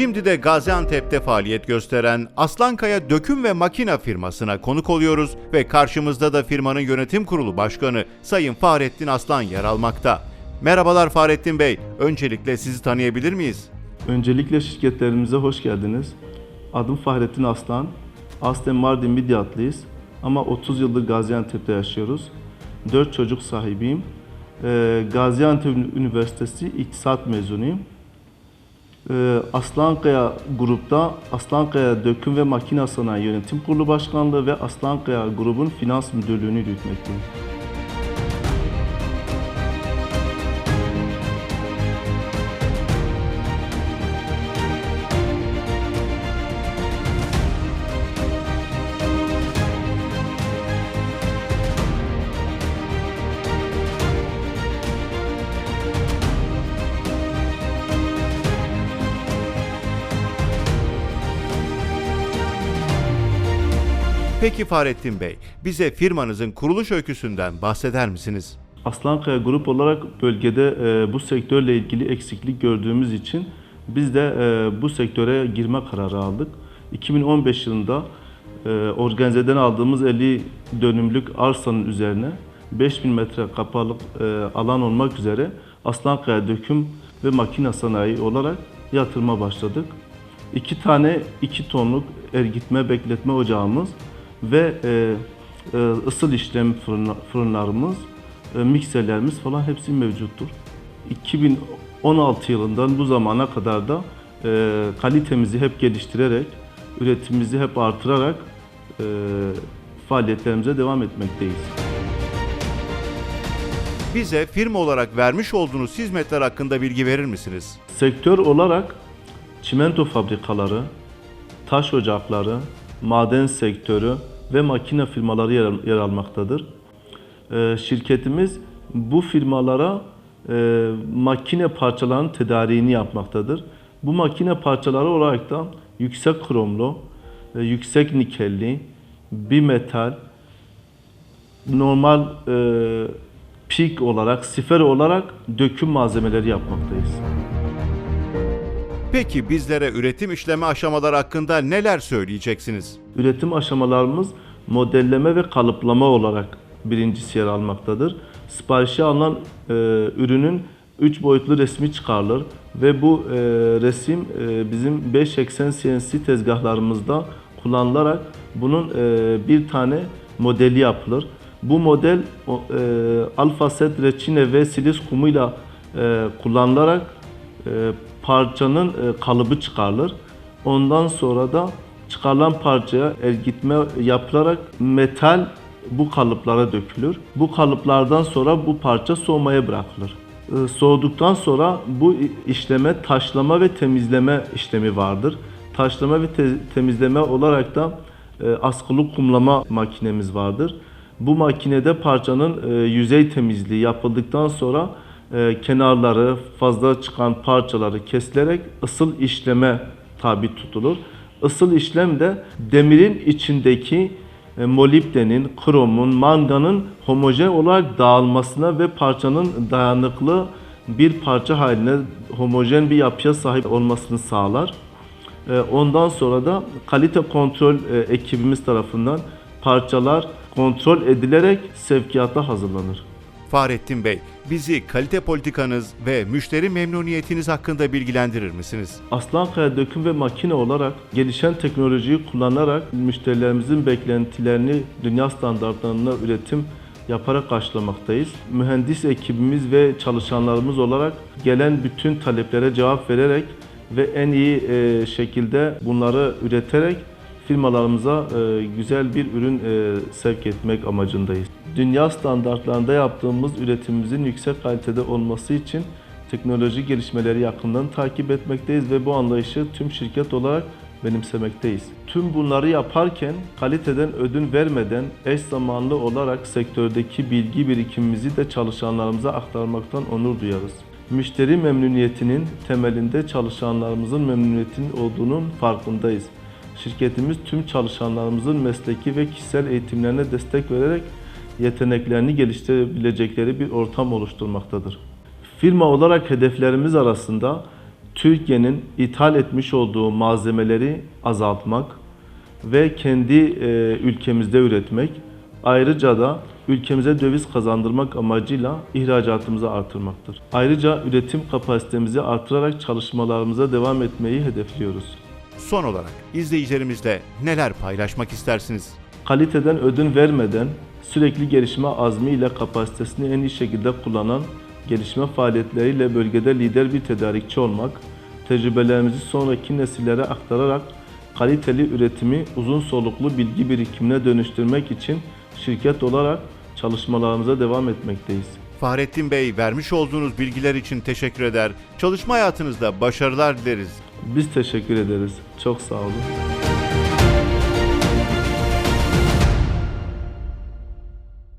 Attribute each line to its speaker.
Speaker 1: Şimdi de Gaziantep'te faaliyet gösteren Aslankaya Döküm ve Makina firmasına konuk oluyoruz ve karşımızda da firmanın yönetim kurulu başkanı Sayın Fahrettin Aslan yer almakta. Merhabalar Fahrettin Bey, öncelikle sizi tanıyabilir miyiz?
Speaker 2: Öncelikle şirketlerimize hoş geldiniz. Adım Fahrettin Aslan. Aslen Mardin Midyatlıyız ama 30 yıldır Gaziantep'te yaşıyoruz. 4 çocuk sahibiyim. Ee, Gaziantep Üniversitesi İktisat mezunuyum. Ee, Aslankaya grupta Aslankaya Döküm ve Makina Sanayi Yönetim Kurulu Başkanlığı ve Aslankaya grubun finans müdürlüğünü yürütmekteyim.
Speaker 1: Peki Fahrettin Bey, bize firmanızın kuruluş öyküsünden bahseder misiniz?
Speaker 2: Aslankaya Grup olarak bölgede e, bu sektörle ilgili eksiklik gördüğümüz için biz de e, bu sektöre girme kararı aldık. 2015 yılında e, organizeden aldığımız 50 dönümlük arsanın üzerine 5000 metre kapalı alan olmak üzere Aslankaya Döküm ve Makine Sanayi olarak yatırıma başladık. İki tane 2 tonluk ergitme bekletme ocağımız ve e, e, ısıl işlem fırın- fırınlarımız, e, mikserlerimiz falan hepsi mevcuttur. 2016 yılından bu zamana kadar da e, kalitemizi hep geliştirerek, üretimimizi hep artırarak e, faaliyetlerimize devam etmekteyiz.
Speaker 1: Bize firma olarak vermiş olduğunuz hizmetler hakkında bilgi verir misiniz?
Speaker 2: Sektör olarak çimento fabrikaları, taş ocakları, maden sektörü ve makine firmaları yer, yer almaktadır. Ee, şirketimiz bu firmalara e, makine parçalarının tedariğini yapmaktadır. Bu makine parçaları olarak da yüksek kromlu, e, yüksek nikelli, bimetal, normal e, pik olarak, sifer olarak döküm malzemeleri yapmaktayız.
Speaker 1: Peki bizlere üretim işleme aşamaları hakkında neler söyleyeceksiniz?
Speaker 2: Üretim aşamalarımız modelleme ve kalıplama olarak birincisi yer almaktadır. Siparişe alınan e, ürünün 3 boyutlu resmi çıkarılır ve bu e, resim e, bizim 5 eksen CNC tezgahlarımızda kullanılarak bunun e, bir tane modeli yapılır. Bu model e, alfa set reçine ve silis kumuyla e, kullanılarak e, parçanın e, kalıbı çıkarılır. Ondan sonra da çıkarılan parçaya ergitme yapılarak metal bu kalıplara dökülür. Bu kalıplardan sonra bu parça soğumaya bırakılır. E, Soğuduktan sonra bu işleme taşlama ve temizleme işlemi vardır. Taşlama ve te- temizleme olarak da e, askılı kumlama makinemiz vardır. Bu makinede parçanın e, yüzey temizliği yapıldıktan sonra e, kenarları, fazla çıkan parçaları kesilerek ısıl işleme tabi tutulur. Isıl işlem de demirin içindeki e, molibdenin, kromun, manganın homojen olarak dağılmasına ve parçanın dayanıklı bir parça haline homojen bir yapıya sahip olmasını sağlar. E, Ondan sonra da kalite kontrol e, ekibimiz tarafından parçalar kontrol edilerek sevkiyata hazırlanır.
Speaker 1: Fahrettin Bey, bizi kalite politikanız ve müşteri memnuniyetiniz hakkında bilgilendirir misiniz?
Speaker 2: Aslankaya döküm ve makine olarak gelişen teknolojiyi kullanarak müşterilerimizin beklentilerini dünya standartlarına üretim yaparak karşılamaktayız. Mühendis ekibimiz ve çalışanlarımız olarak gelen bütün taleplere cevap vererek ve en iyi e, şekilde bunları üreterek firmalarımıza e, güzel bir ürün e, sevk etmek amacındayız. Dünya standartlarında yaptığımız üretimimizin yüksek kalitede olması için teknoloji gelişmeleri yakından takip etmekteyiz ve bu anlayışı tüm şirket olarak benimsemekteyiz. Tüm bunları yaparken kaliteden ödün vermeden eş zamanlı olarak sektördeki bilgi birikimimizi de çalışanlarımıza aktarmaktan onur duyarız. Müşteri memnuniyetinin temelinde çalışanlarımızın memnuniyetinin olduğunun farkındayız. Şirketimiz tüm çalışanlarımızın mesleki ve kişisel eğitimlerine destek vererek yeteneklerini geliştirebilecekleri bir ortam oluşturmaktadır. Firma olarak hedeflerimiz arasında Türkiye'nin ithal etmiş olduğu malzemeleri azaltmak ve kendi e, ülkemizde üretmek, ayrıca da ülkemize döviz kazandırmak amacıyla ihracatımızı artırmaktır. Ayrıca üretim kapasitemizi artırarak çalışmalarımıza devam etmeyi hedefliyoruz.
Speaker 1: Son olarak izleyicilerimizle neler paylaşmak istersiniz?
Speaker 2: Kaliteden ödün vermeden sürekli gelişme azmiyle kapasitesini en iyi şekilde kullanan gelişme faaliyetleriyle bölgede lider bir tedarikçi olmak, tecrübelerimizi sonraki nesillere aktararak kaliteli üretimi uzun soluklu bilgi birikimine dönüştürmek için şirket olarak çalışmalarımıza devam etmekteyiz.
Speaker 1: Fahrettin Bey vermiş olduğunuz bilgiler için teşekkür eder. Çalışma hayatınızda başarılar dileriz.
Speaker 2: Biz teşekkür ederiz. Çok sağ olun.